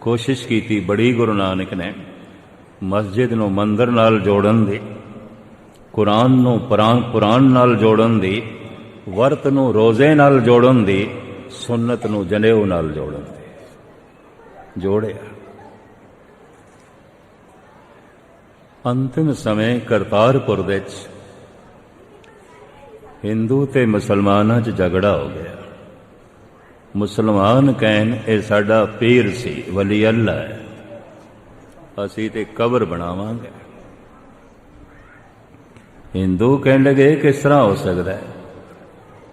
ਕੋਸ਼ਿਸ਼ ਕੀਤੀ ਬੜੀ ਗੁਰੂ ਨਾਨਕ ਨੇ। ਮਸਜਿਦ ਨੂੰ ਮੰਦਰ ਨਾਲ ਜੋੜਨ ਦੀ, ਕੁਰਾਨ ਨੂੰ ਪੁਰਾਨ ਪੁਰਾਨ ਨਾਲ ਜੋੜਨ ਦੀ, ਵਰਤ ਨੂੰ ਰੋਜ਼ੇ ਨਾਲ ਜੋੜਨ ਦੀ ਸੁਨਨਤ ਨੂੰ ਜਨੇਊ ਨਾਲ ਜੋੜਨ ਦੀ। ਜੋੜਿਆ। ਅੰਤਿਮ ਸਮੇਂ ਕਰਤਾਰਪੁਰ ਵਿੱਚ ਹਿੰਦੂ ਤੇ ਮੁਸਲਮਾਨਾਂ 'ਚ ਝਗੜਾ ਹੋ ਗਿਆ। ਮੁਸਲਮਾਨ ਕਹਿਣ, ਇਹ ਸਾਡਾ ਪੀਰ ਸੀ, ਵਲੀ ਅੱਲਾ ਹੈ। ਅਸੀਂ ਤੇ ਕਬਰ ਬਣਾਵਾਂਗੇ। ਹਿੰਦੂ ਕਹਿਣ ਲੱਗੇ ਕਿਸ ਤਰ੍ਹਾਂ ਹੋ ਸਕਦਾ ਹੈ?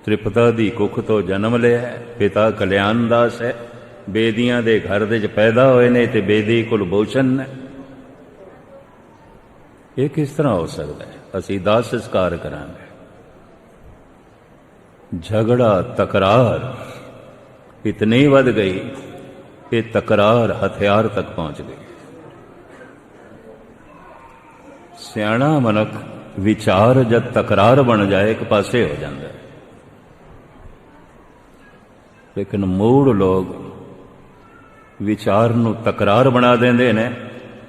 ਤ੍ਰਿਪਤਾ ਦੀ ਕੁੱਖ ਤੋਂ ਜਨਮ ਲਿਆ ਪਿਤਾ ਕਲਿਆਣ ਦਾਸ ਹੈ। ਬੇਦੀਆਂ ਦੇ ਘਰ ਦੇ ਵਿੱਚ ਪੈਦਾ ਹੋਏ ਨੇ ਤੇ ਬੇਦੀ ਕੁਲਭੂਸ਼ਣ ਨੇ। ਇਹ ਕਿਸ ਤਰ੍ਹਾਂ ਹੋ ਸਕਦਾ ਹੈ? ਅਸੀਂ ਦਾਸ ਸੰਸਕਾਰ ਕਰਾਂਗੇ। ਝਗੜਾ, ਤਕਰਾਰ। ਇਤਨੀ ਵੱਧ ਗਈ ਕਿ ਤਕਰਾਰ ਹਥਿਆਰ ਤੱਕ ਪਹੁੰਚ ਗਈ ਸਿਆਣਾ ਮਨੁੱਖ ਵਿਚਾਰ ਜਦ ਤਕਰਾਰ ਬਣ ਜਾਏ ਇੱਕ ਪਾਸੇ ਹੋ ਜਾਂਦਾ ਲੇਕਿਨ ਮੂੜ ਲੋਕ ਵਿਚਾਰ ਨੂੰ ਤਕਰਾਰ ਬਣਾ ਦਿੰਦੇ ਨੇ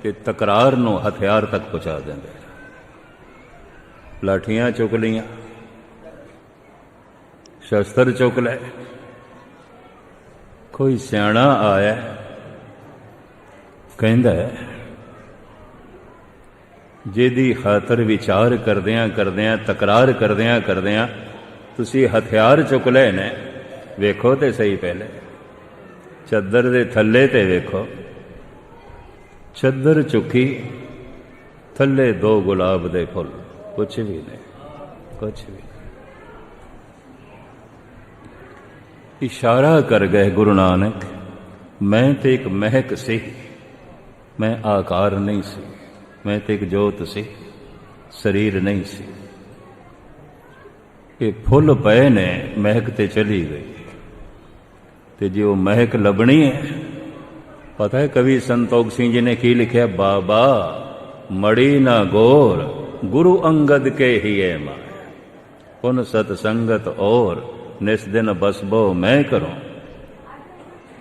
ਤੇ ਤਕਰਾਰ ਨੂੰ ਹਥਿਆਰ ਤੱਕ ਪਹੁੰਚਾ ਦਿੰਦੇ ਨੇ ਲਾਠੀਆਂ ਚੁੱਕ ਲਈਆਂ ਸ਼ਸਤਰ ਚੁੱਕ ਲੈ ਕੋਈ ਸਿਆਣਾ ਆਇਆ ਕਹਿੰਦਾ ਜਿਹਦੀ ਖਾਤਰ ਵਿਚਾਰ ਕਰਦਿਆਂ ਕਰਦਿਆਂ, ਤਕਰਾਰ ਕਰਦਿਆਂ ਕਰਦਿਆਂ ਤੁਸੀਂ ਹਥਿਆਰ ਚੁੱਕ ਲਏ ਨੇ, ਵੇਖੋ ਤੇ ਸਹੀ ਪਹਿਲੇ। ਚੱਦਰ ਦੇ ਥੱਲੇ ਤੇ ਵੇਖੋ। ਚੱਦਰ ਚੁੱਕੀ, ਥੱਲੇ ਦੋ ਗੁਲਾਬ ਦੇ ਫੁੱਲ, ਕੁਛ ਵੀ ਨਹੀਂ, ਕੁਛ ਵੀ ਨਹੀਂ ਇਸ਼ਾਰਾ ਕਰ ਗਏ ਗੁਰੂ ਨਾਨਕ। ਮੈਂ ਤੇ ਇੱਕ ਮਹਿਕ ਸੀ। ਮੈਂ ਆਕਾਰ ਨਹੀਂ ਸੀ। ਮੈਂ ਤੇ ਇੱਕ ਜੋਤ ਸੀ। ਸਰੀਰ ਨਹੀਂ ਸੀ। ਇਹ ਫੁੱਲ ਪਏ ਨੇ, ਮਹਿਕ ਤੇ ਚਲੀ ਗਈ। ਤੇ ਜੇ ਉਹ ਮਹਿਕ ਲੱਭਣੀ ਹੈ, ਪਤਾ ਹੈ ਕਵੀ ਸੰਤੋਖ ਸਿੰਘ ਜੀ ਨੇ ਕੀ ਲਿਖਿਆ? ਬਾਬਾ, ਮੜੀ ਨਾ ਗੋਰ, ਗੁਰੂ ਅੰਗਦ ਕੇ ਹੀ ਹੈ ਮਾਇਆ। ਪੁਨ ਸਤ ਸੰਗਤ ਔਰ ਨਿਸ ਦਿਨ ਬਸਬੋ ਮੈਂ ਕਰੂੰ।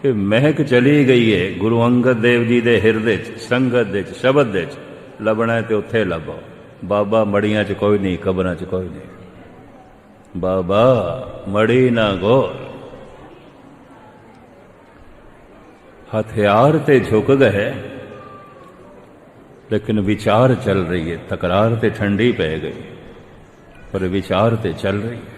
ਇਹ ਮਹਿਕ ਚਲੀ ਗਈ ਹੈ ਗੁਰੂ ਅੰਗਦ ਦੇਵ ਜੀ ਦੇ ਹਿਰਦੇ 'ਚ, ਸੰਗਤ ਦੇ 'ਚ, ਸ਼ਬਦ ਦੇ 'ਚ। ਲੱਭਣਾ ਤੇ ਉੱਥੇ ਲੱਭੋ। ਬਾਬਾ ਮੜੀਆਂ 'ਚ ਕੋਈ ਨਹੀਂ, ਕਬਰਾਂ 'ਚ ਕੋਈ ਨਹੀਂ। ਬਾਬਾ ਮੜੀ ਨਾ ਗੋਰ ਹਥਿਆਰ ਤੇ ਝੁਕ ਗਏ ਲੇਕਿਨ ਵਿਚਾਰ ਚੱਲ ਰਹੀ ਹੈ ਤਕਰਾਰ ਤੇ ਠੰਡੀ ਪੈ ਗਈ, ਪਰ ਵਿਚਾਰ ਤੇ ਚੱਲ ਰਹੀ ਹੈ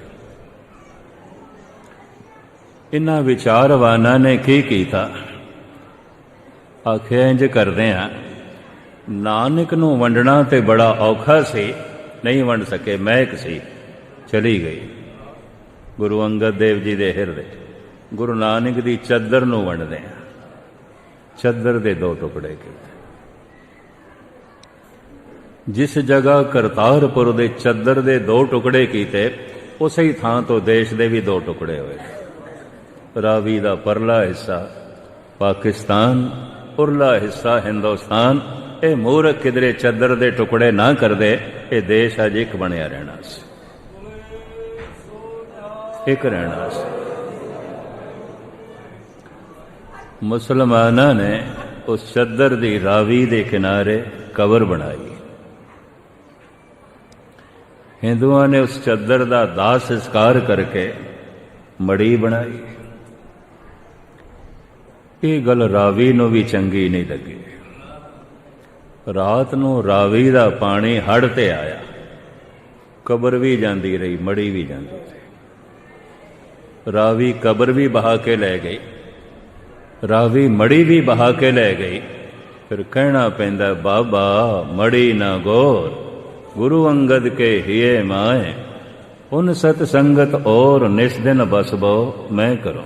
ਇਹਨਾਂ ਵਿਚਾਰਵਾਨਾਂ ਨੇ ਕੀ ਕੀਤਾ? ਆਖਿਆ, ਇੰਜ ਕਰਦੇ ਆ। ਨਾਨਕ ਨੂੰ ਵੰਡਣਾ ਤੇ ਬੜਾ ਔਖਾ ਸੀ, ਨਹੀਂ ਵੰਡ ਸਕੇ, ਮਹਿਕ ਸੀ, ਚਲੀ ਗਈ। ਗੁਰੂ ਅੰਗਦ ਦੇਵ ਜੀ ਦੇ ਹਿਰਦੇ, ਗੁਰੂ ਨਾਨਕ ਦੀ ਚੱਦਰ ਨੂੰ ਵੰਡਦੇ ਆ। ਚੱਦਰ ਦੇ ਦੋ ਟੁਕੜੇ ਕੀਤੇ। ਜਿਸ ਜਗ੍ਹਾ ਕਰਤਾਰਪੁਰ ਦੇ ਚੱਦਰ ਦੇ ਦੋ ਟੁਕੜੇ ਕੀਤੇ, ਉਸੇ ਹੀ ਥਾਂ ਤੋਂ ਦੇਸ਼ ਦੇ ਵੀ ਦੋ ਟੁਕੜੇ ਹੋਏ। ਰਾਵੀ ਦਾ ਪਰਲਾ ਹਿੱਸਾ, ਪਾਕਿਸਤਾਨ, ਉਰਲਾ ਹਿੱਸਾ ਹਿੰਦੁਸਤਾਨ। ਇਹ ਮੂਰਖ ਕਿਧਰੇ ਚੱਦਰ ਦੇ ਟੁਕੜੇ ਨਾ ਕਰਦੇ, ਇਹ ਦੇਸ਼ ਅਜ ਇੱਕ ਬਣਿਆ ਰਹਿਣਾ ਸੀ। ਇੱਕ ਰਹਿਣਾ ਸੀ। ਮੁਸਲਮਾਨਾਂ ਨੇ ਉਸ ਚੱਦਰ ਦੀ ਰਾਵੀ ਦੇ ਕਿਨਾਰੇ ਕਬਰ ਬਣਾਈ। ਹਿੰਦੂਆਂ ਨੇ ਉਸ ਚੱਦਰ ਦਾ ਦਾਸ ਸੰਸਕਾਰ ਕਰਕੇ ਮੜੀ ਬਣਾਈ। ਇਹ ਗੱਲ ਰਾਵੀ ਨੂੰ ਵੀ ਚੰਗੀ ਨਹੀਂ ਲੱਗੀ। ਰਾਤ ਨੂੰ ਰਾਵੀ ਦਾ ਪਾਣੀ ਹੜ ਤੇ ਆਇਆ। ਕਬਰ ਵੀ ਜਾਂਦੀ ਰਹੀ ਮੜੀ ਵੀ ਜਾਂਦੀ ਰਹੀ। ਰਾਵੀ ਕਬਰ ਵੀ ਬਹਾ ਕੇ ਲੈ ਗਈ। ਰਾਵੀ ਮੜੀ ਵੀ ਬਹਾ ਕੇ ਲੈ ਗਈ। ਫਿਰ ਕਹਿਣਾ ਪੈਂਦਾ, ਬਾਬਾ ਮੜੀ ਨਾ ਗੋਰ। ਗੁਰੂ ਅੰਗਦ ਕੇ ਹੀਏ ਮਾਏ। ਉਨ ਸਤ ਸੰਗਤ ਔਰ ਨਿਸ ਦਿਨ ਬਸਬੋ ਮੈਂ ਕਰੋ।